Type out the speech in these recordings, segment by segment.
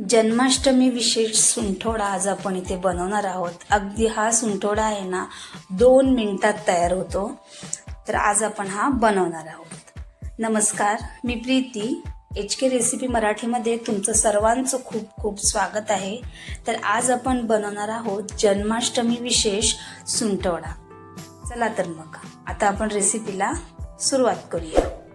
जन्माष्टमी विशेष सुंठोडा आज आपण इथे बनवणार आहोत. अगदी हा सुंठोडा आहे ना दोन मिनिटात तयार होतो. तर आज आपण हा बनवणार आहोत. नमस्कार मी प्रीती. एच के रेसिपी मराठीमध्ये तुमचं सर्वांचं खूप खूप स्वागत आहे. तर आज आपण बनवणार आहोत जन्माष्टमी विशेष सुंठोडा. चला तर मग आता आपण रेसिपीला सुरुवात करूया.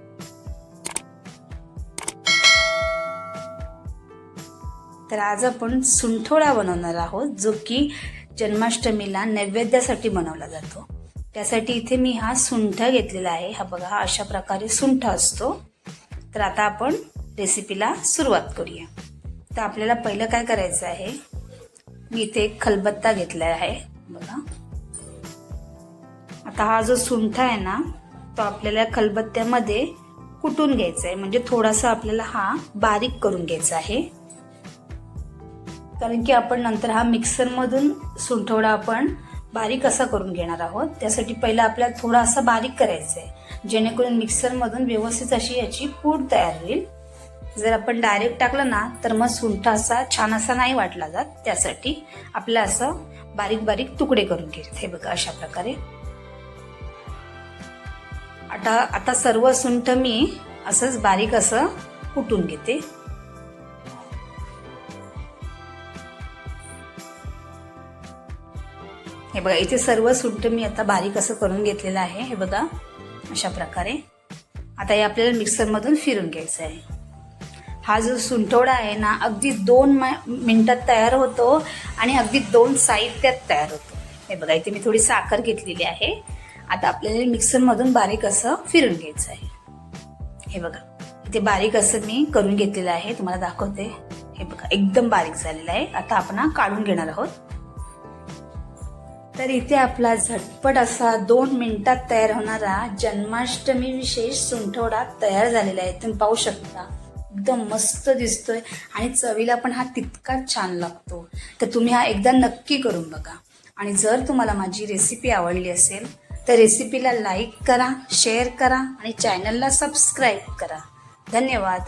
तर आज आपण सुंठोळा बनवणार आहोत जो की जन्माष्टमीला नैवेद्यासाठी बनवला जातो. त्यासाठी इथे मी हा सुंठ घेतलेला आहे. हा बघा हा अशा प्रकारे सुंठ असतो. तर आता आपण रेसिपीला सुरुवात करूया. तर आपल्याला पहिलं काय करायचं आहे? मी इथे एक खलबत्ता घेतला आहे. बघा. आता हा जो सुंठ आहे ना तो आपल्याला खलबत्त्यामध्ये कुटून घ्यायचा आहे. म्हणजे थोडासा आपल्याला हा बारीक करून घ्यायचा आहे. कारण की आपण नंतर हा मिक्सरमधून सुंठवडा आपण बारीक असा करून घेणार आहोत. त्यासाठी पहिला आपल्याला थोडा असा बारीक करायचा आहे जेणेकरून मिक्सरमधून व्यवस्थित अशी याची पूड तयार होईल. जर आपण डायरेक्ट टाकलं ना तर मग सुंठ असा छान असा नाही वाटला जात. त्यासाठी आपल्याला असं बारीक बारीक तुकडे करून घ्यायचे हे बघा अशा प्रकारे. आता आता सर्व सुंठ मी असंच बारीक असं कुटून घेते. हे बघा इथे सर्व सुंठ मी आता बारीक असं करून घेतलेलं आहे. हे बघा अशा प्रकारे. आता हे आपल्याला मिक्सरमधून फिरून घ्यायचं आहे. हा जो सुंठवडा आहे ना अगदी दोन मिनटात तयार होतो आणि अगदी दोन साहित्यात तयार होतो. हे बघा इथे मी थोडी साखर घेतलेली आहे. आता आपल्याला मिक्सरमधून बारीक असं फिरून घ्यायचं आहे. हे बघा इथे बारीक असं मी करून घेतलेलं आहे. तुम्हाला दाखवते. हे बघा एकदम बारीक झालेलं आहे. आता आपण काढून घेणार आहोत. तर इथे आपला झटपट असा दोन मिनिटात तयार होणारा जन्माष्टमी विशेष सुंठवडा तयार झालेला आहे. तुम्ही पाहू शकता. एकदम मस्त दिसतोय आणि चवीला पण हा तितकाच छान लागतो. तर तुम्ही हा एकदा नक्की करून बघा. आणि जर तुम्हाला माझी रेसिपी आवडली असेल तर रेसिपीला लाईक करा शेअर करा आणि चॅनलला सबस्क्राईब करा. धन्यवाद.